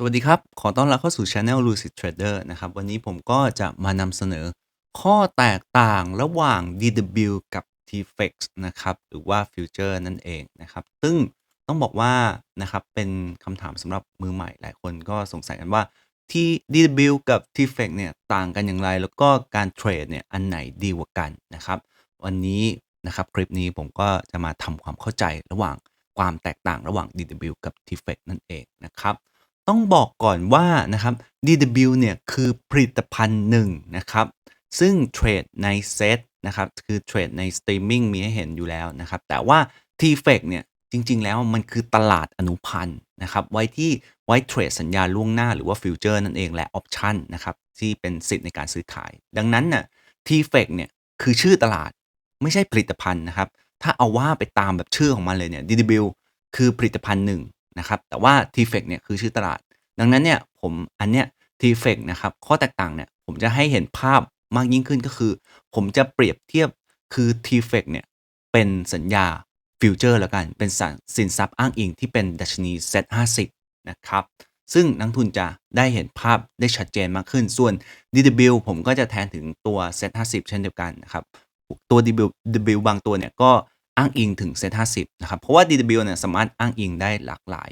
สวัสดีครับ ขอต้อนรับเข้าสู่ Channel Lucid Trader นะครับ วันนี้ผมก็จะมานำเสนอข้อแตกต่างระหว่าง DW กับ TFX นะครับ หรือว่าฟิวเจอร์นั่นเองนะครับ ซึ่งต้องบอกว่านะครับ เป็นคำถามสำหรับมือใหม่หลายคนก็สงสัยกันว่าที่ DW กับ TFX เนี่ยต่างกันอย่างไร แล้วก็การเทรดเนี่ยอันไหนดีกว่ากันนะครับ วันนี้นะครับคลิปนี้ผมก็จะมาทำความเข้าใจระหว่างความแตกต่างระหว่าง DW กับ TFX นั่นเองนะครับ ต้องบอกก่อนว่านะครับ DW เนี่ยคือผลิตภัณฑ์หนึ่งนะครับ ซึ่งเทรดในเซตนะครับ คือเทรดในสตรีมมิ่งมีให้เห็นอยู่แล้วนะครับ แต่ว่า TFX เนี่ยจริง ๆ แล้วมันคือตลาดอนุพันธ์นะครับ ไว้ที่ไว้เทรดสัญญาล่วงหน้าหรือว่าฟิวเจอร์นั่นเองและออปชันนะครับ ที่เป็นสิทธิ์ในการซื้อขาย ดังนั้นน่ะ TFX เนี่ยคือชื่อตลาดไม่ใช่ผลิตภัณฑ์นะครับ ถ้าเอาว่าไปตามแบบชื่อของมันเลยเนี่ย DW คือผลิตภัณฑ์หนึ่ง นะครับแต่ว่า TFX เนี่ยคือชื่อตลาด ดังนั้นเนี่ยผมอันเนี้ย TFX นะครับข้อแตกต่างเนี่ยผมจะให้เห็นภาพมากยิ่งขึ้นก็คือ ผมจะเปรียบเทียบคือ TFX เนี่ยเป็นสัญญาฟิวเจอร์แล้วกัน เป็นสินทรัพย์อ้างอิงที่เป็นดัชนี Set 50นะครับซึ่งนักทุนจะได้เห็นภาพได้ชัดเจนมากขึ้น ส่วน DW ผมก็จะแทนถึงตัว Set 50เช่นเดียวกันนะครับตัว DW, DW บางตัวเนี่ยก็ อ้างอิงถึง Set 50นะครับเพราะว่า DW เนี่ยสามารถอ้างอิงได้หลากหลาย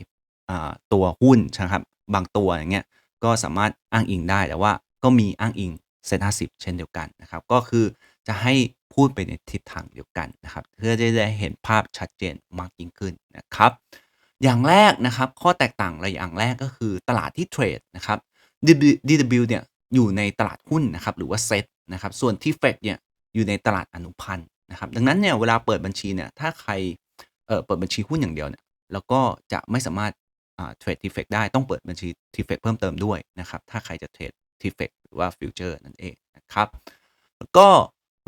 ตัวหุ้นนะครับบางตัวอย่างเงี้ยก็สามารถอ้างอิงได้แต่ว่าก็มีอ้างอิง Set 50เช่นเดียวกันนะครับก็คือจะให้พูดไปในทิศทางเดียวกันนะครับเพื่อจะได้เห็นภาพชัดเจนมากยิ่งขึ้นนะครับอย่างแรกนะครับข้อแตกต่างระอย่างแรกก็คือตลาดที่เทรดนะครับ DW เนี่ยอยู่ในตลาดหุ้นนะครับหรือว่าเซ็ตนะครับส่วนที่เฟกเนี่ยอยู่ในตลาดอนุพันธ์ นะครับดังนั้นเนี่ยเวลาเปิดบัญชีเนี่ยถ้าใครเอ่อเปิดบัญชีหุ้นอย่างเดียวเนี่ยแล้วก็จะไม่สามารถเทรดทีเฟกได้ต้องเปิดบัญชีทีเฟกเพิ่มเติมด้วยนะครับถ้าใครจะเทรดทีเฟกหรือว่าฟิวเจอร์นั่นเองนะครับแล้วก็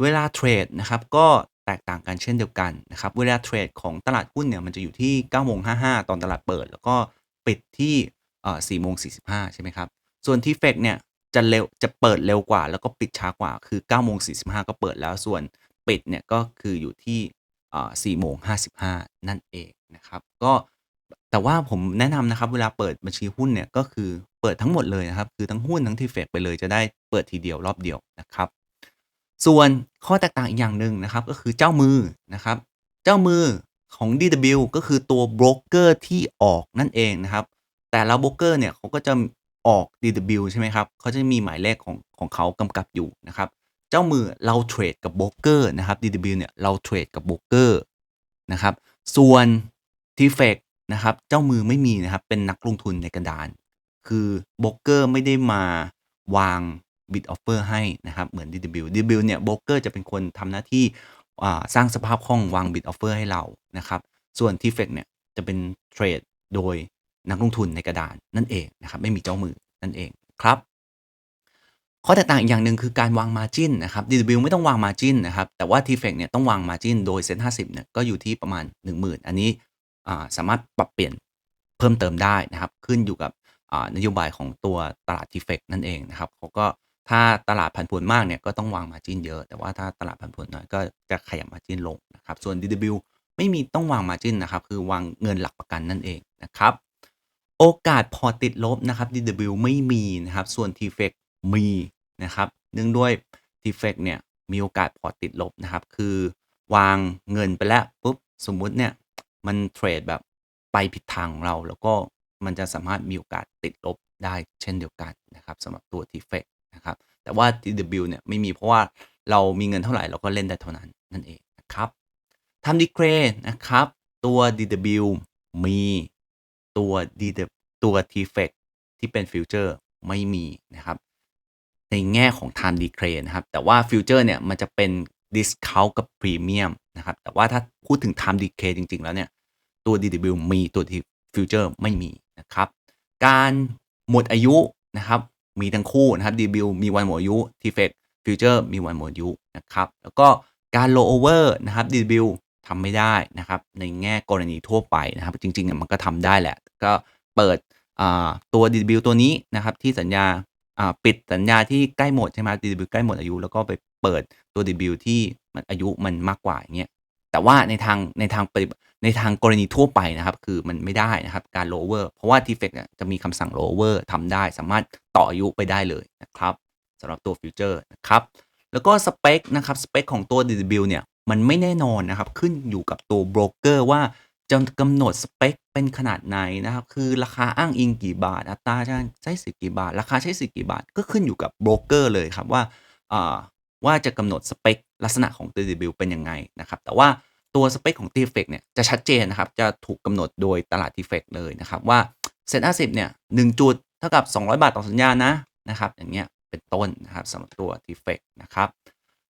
เวลาเทรดนะครับก็แตกต่างกันเช่นเดียวกันนะครับเวลาเทรดของตลาดหุ้นเนี่ยมันจะอยู่ที่9โมง55 ตอนตลาดเปิด แล้วก็ปิดที่4โมง45 ใช่ไหมครับ ส่วนทีเฟกเนี่ยจะเร็วจะเปิดเร็วกว่า แล้วก็ปิดช้ากว่าคือ9โมง45 ก็เปิดแล้วส่วน ปิดเนี่ยก็คืออยู่ที่4โมง55นั่นเองนะครับ ก็แต่ว่าผมแนะนำนะครับเวลาเปิดบัญชีหุ้นเนี่ยก็คือเปิดทั้งหมดเลยนะครับ คือทั้งหุ้นทั้งทีเฟกไปเลยจะได้เปิดทีเดียวรอบเดียวนะครับ ส่วนข้อแตกต่างอีกอย่างหนึ่งนะครับก็คือเจ้ามือนะครับ เจ้ามือของ DW ก็คือตัวโบรกเกอร์ที่ออกนั่นเองนะครับ แต่ละโบรกเกอร์เนี่ยเขาก็จะออก DW ใช่ไหมครับเขาจะมีหมายเลขของของเขากำกับอยู่นะครับ เจ้ามือเราเทรดกับโบรกเกอร์นะครับ DW เนี่ยเราเทรดกับโบรกเกอร์นะครับ ส่วน t f e c นะครับ เจ้ามือไม่มีนะครับ เป็นนักลงทุนในกระดาน คือโบรกเกอร์ไม่ได้มาวางบิดออฟเฟอร์ให้นะครับ เหมือน DW DW เนี่ยโบรกเกอร์จะเป็นคนทำหน้าที่สร้างสภาพคล่องวางบิดออฟเฟอร์ให้เรานะครับ ส่วน t f e c เนี่ยจะเป็นเทรดโดยนักลงทุนในกระดานนั่นเองนะครับ ไม่มีเจ้ามือนั่นเองครับ ข้อแตกต่างอีกอย่างหนึ่งคือการวางมาจินนะครับ DW ไม่ต้องวางมาจินนะครับ แต่ว่า t f e c เนี่ยต้องวางมาจินโดยเซ็น50เนี่ยก็อยู่ที่ประมาณ 10,000 อันนี้สามารถปรับเปลี่ยนเพิ่มเติมได้นะครับ ขึ้นอยู่กับนโยบายของตัวตลาด t f e c นั่นเองนะครับเขาก็ถ้าตลาดผันผวนมากเนี่ยก็ต้องวางมาจินเยอะ แต่ว่าถ้าตลาดผันผวนน้อยก็จะขยับมาจินลงนะครับ ส่วน DW ไม่มีต้องวางมาจินนะครับ คือวางเงินหลักประกันนั่นเองนะครับ โอกาสพอติดลบนะครับ DW ไม่มีนะครับ ส่วน t f e c มี นะครับเนื่องด้วย t f e c เนี่ยมีโอกาสพอติดลบนะครับ คือวางเงินไปแล้วปุ๊บสมมุติเนี่ยมันเทรดแบบไปผิดทางของเรา แล้วก็มันจะสามารถมีโอกาสติดลบได้เช่นเดียวกันนะครับสำหรับตัว t f e c นะครับแต่ว่า TW เนี่ยไม่มีเพราะว่าเรามีเงินเท่าไหร่เราก็เล่นได้เท่านั้นนั่นเองนะครับทำดีเครนะครับ ตัว DW มีตัว D ตัว t f e c ที่เป็นฟิวเจอร์ไม่มีนะครับ ในแง่ของ time decay นะครับ แต่ว่าฟิวเจอร์เนี่ยมันจะเป็น discount กับ premium นะครับ แต่ว่าถ้าพูดถึง time decay จริง ๆ แล้วเนี่ย ตัว DW มีตัวที่ฟิวเจอร์ไม่มีนะครับ การหมดอายุนะครับมีทั้งคู่นะครับ DW มีวันหมดอายุ t f e c Future มีวันหมดอายุนะครับ แล้วก็การ roll over นะครับ DW ทำไม่ได้นะครับ ในแง่กรณีทั่วไปนะครับ จริงๆเนี่ยมันก็ทำได้แหละ ก็เปิดตัว DW ตัวนี้นะครับที่สัญญา ปิดสัญญาที่ใกล้หมดใช่ไหม DW ใกล้หมดอายุ แล้วก็ไปเปิดตัว DW ที่มันอายุมันมากกว่าอย่างเงี้ยแต่ว่าในทางในทางปฏิในทางกรณีทั่วไปนะครับ คือมันไม่ได้นะครับการ lower เพราะว่า t f e c เนี่ยจะมีคำสั่ง lower ทำได้ สามารถต่ออายุไปได้เลยนะครับสำหรับตัวฟิวเจอร์นะครับ แล้วก็สเปคนะครับสเปคของตัว DW เนี่ย มันไม่แน่นอนนะครับ ขึ้นอยู่กับตัวโบรกเกอร์ว่า จะกำหนดสเปคเป็นขนาดไหนนะครับ คือราคาอ้างอิงกี่บาท อัตราใช้สิทธิ์กี่บาท ราคาใช้สิทธิ์กี่บาท ก็ขึ้นอยู่กับโบรกเกอร์เลยครับว่าว่าจะกำหนดสเปคลักษณะของ DW เป็นยังไงนะครับ แต่ว่าตัวสเปคของ t f e c เนี่ยจะชัดเจนนะครับ จะถูกกำหนดโดยตลาด t f e c เลยนะครับว่าเซ็น50เนี่ย1จุดเท่ากับ 200 บาทต่อสัญญานะนะครับอย่างเงี้ยเป็นต้นนะครับสำหรับตัว t f e c นะครับ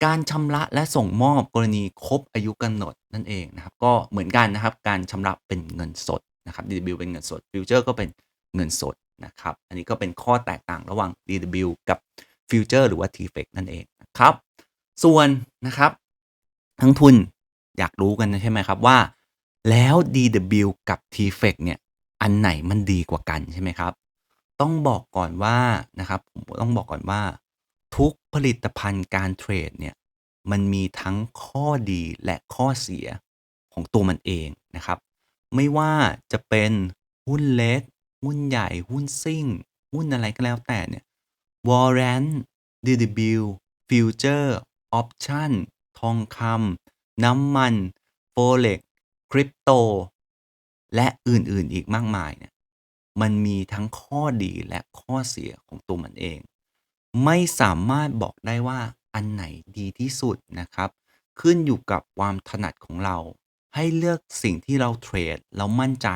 การชำระและส่งมอบกรณีครบอายุกำหนดนั่นเองนะครับ ก็เหมือนกันนะครับ การชำระเป็นเงินสดนะครับ DW เป็นเงินสด Future ก็เป็นเงินสดนะครับ อันนี้ก็เป็นข้อแตกต่างระหว่าง DW กับ Future หรือว่า TFX นั่นเองนะครับ ส่วนนะครับ ทั้งทุนอยากรู้กันใช่ไหมครับว่า แล้ว DW กับ TFX เนี่ยอันไหนมันดีกว่ากันใช่ไหมครับ ต้องบอกก่อนว่านะครับผมต้องบอกก่อนว่า ทุกผลิตภัณฑ์การเทรดเนี่ยมันมีทั้งข้อดีและข้อเสียของตัวมันเองนะครับ ไม่ว่าจะเป็นหุ้นเล็ก หุ้นใหญ่ หุ้นซิ่ง หุ้นอะไรก็แล้วแต่เนี่ยวอร์เรนต์ DW Future Option ทองคำน้ำมัน Forex คริปโต และอื่นๆอีกมากมายเนี่ยมันมีทั้งข้อดีและข้อเสียของตัวมันเอง ไม่สามารถบอกได้ว่าอันไหนดีที่สุดนะครับ ขึ้นอยู่กับความถนัดของเรา ให้เลือกสิ่งที่เราเทรดเรามั่นใจ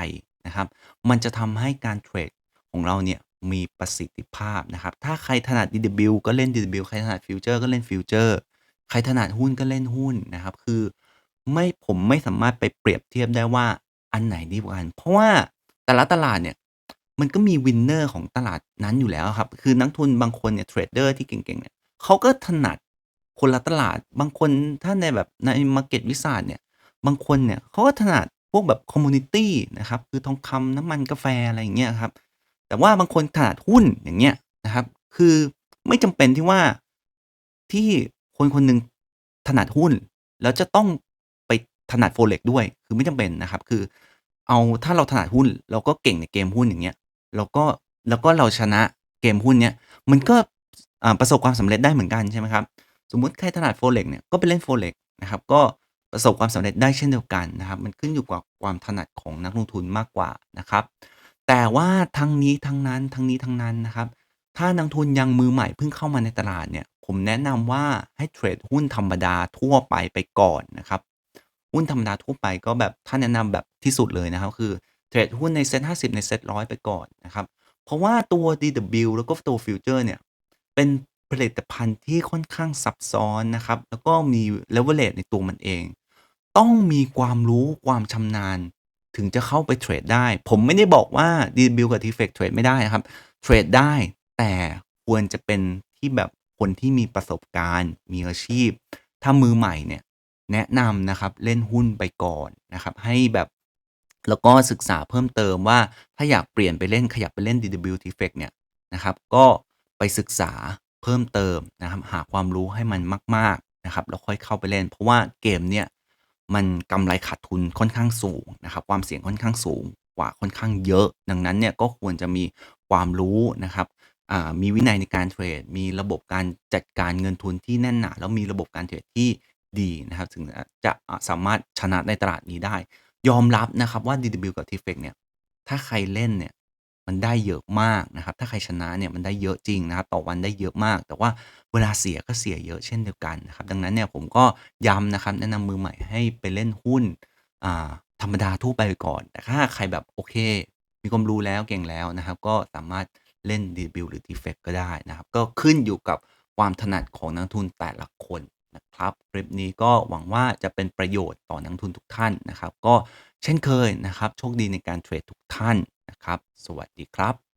นะครับ มันจะทำให้การเทรดของเราเนี่ยมีประสิทธิภาพนะครับ ถ้าใครถนัด DW ก็เล่น DW ใครถนัดฟิวเจอร์ก็เล่นฟิวเจอร์ใครถนัดหุ้นก็เล่นหุ้นนะครับ คือไม่ผมไม่สามารถไปเปรียบเทียบได้ว่าอันไหนดีกว่ากัน เพราะว่าแต่ละตลาดเนี่ย มันก็มีวินเนอร์ของตลาดนั้นอยู่แล้วครับ คือนักทุนบางคนเนี่ยเทรดเดอร์ที่เก่งๆเนี่ยเขาก็ถนัดคนละตลาด บางคนถ้าในแบบในมาร์เก็ตวิสาเนี่ย บางคนเนี่ยเขาก็ถนัดพวกแบบคอมมูนิตี้นะครับ คือทองคำน้ำมันกาแฟอะไรอย่างเงี้ยครับ แต่ว่าบางคนถนัดหุ้นอย่างเงี้ยนะครับ คือไม่จำเป็นที่ว่าที่คนคนหนึ่งถนัดหุ้น แล้วจะต้องไปถนัดโฟเล็กด้วย คือไม่จำเป็นนะครับ คือเอาถ้าเราถนัดหุ้น เราก็เก่งในเกมหุ้นอย่างเงี้ย แล้วก็แล้วก็เราชนะเกมหุ้นเนี้ยมันก็ประสบความสำเร็จได้เหมือนกันใช่ไหมครับ สมมุติใครถนัดโฟเล็กเนี่ยก็ไปเล่นโฟเล็กนะครับก็ประสบความสำเร็จได้เช่นเดียวกันนะครับ มันขึ้นอยู่กับความถนัดของนักลงทุนมากกว่านะครับ แต่ว่าทั้งนี้ทั้งนั้นทั้งนี้ทั้งนั้นนะครับ ถ้านักทุนยังมือใหม่เพิ่งเข้ามาในตลาดเนี่ย ผมแนะนำว่าให้เทรดหุ้นธรรมดาทั่วไปไปก่อนนะครับ หุ้นธรรมดาทั่วไปก็แบบถ้าแนะนำแบบที่สุดเลยนะครับ คือ เทรดหุ้นในเซ็ต50ในเซ็ตร้อยไปก่อนนะครับ เพราะว่าตัว DW แล้วก็ตัวฟิวเจอร์เนี่ย เป็นผลิตภัณฑ์ที่ค่อนข้างซับซ้อนนะครับ แล้วก็มีเลเวลเลตในตัวมันเอง ต้องมีความรู้ความชำนาญถึงจะเข้าไปเทรดได้ ผมไม่ได้บอกว่า DW กับ TFX เทรดไม่ได้ครับ เทรดได้แต่ควรจะเป็นที่แบบคนที่มีประสบการณ์ มีอาชีพ ถ้ามือใหม่เนี่ยแนะนำนะครับเล่นหุ้นไปก่อนนะครับ ให้แบบ แล้วก็ศึกษาเพิ่มเติมว่าถ้าอยากเปลี่ยนไปเล่นขยับไปเล่น DW t f e c เนี่ยนะครับ ก็ไปศึกษาเพิ่มเติมนะครับ หาความรู้ให้มันมาก ๆนะครับ แล้วค่อยเข้าไปเล่น เพราะว่าเกมเนี่ยมันกำไรขาดทุนค่อนข้างสูงนะครับ ความเสี่ยงค่อนข้างสูงกว่าค่อนข้างเยอะ ดังนั้นเนี่ยก็ควรจะมีความรู้นะครับมีวินัยในการเทรด มีระบบการจัดการเงินทุนที่แน่นหนา แล้วมีระบบการเทรดที่ดีนะครับ ถึงจะสามารถชนะในตลาดนี้ได้ ยอมรับนะครับว่า DW กับ TFX เนี่ยถ้าใครเล่นเนี่ยมันได้เยอะมากนะครับ ถ้าใครชนะเนี่ยมันได้เยอะจริงนะครับ ต่อวันได้เยอะมาก แต่ว่าเวลาเสียก็เสียเยอะเช่นเดียวกันนะครับ ดังนั้นเนี่ยผมก็ย้ำนะครับ แนะนำมือใหม่ให้ไปเล่นหุ้นอ่าธรรมดาทั่วไปก่อน แต่ถ้าใครแบบโอเค มีความรู้แล้วเก่งแล้วนะครับ ก็สามารถเล่น DW หรือ TFX ก็ได้นะครับ ก็ขึ้นอยู่กับความถนัดของนักทุนแต่ละคน นะครับคลิปนี้ก็หวังว่าจะเป็นประโยชน์ต่อนักทุนทุกท่านนะครับ ก็เช่นเคยนะครับ โชคดีในการเทรดทุกท่านนะครับ สวัสดีครับ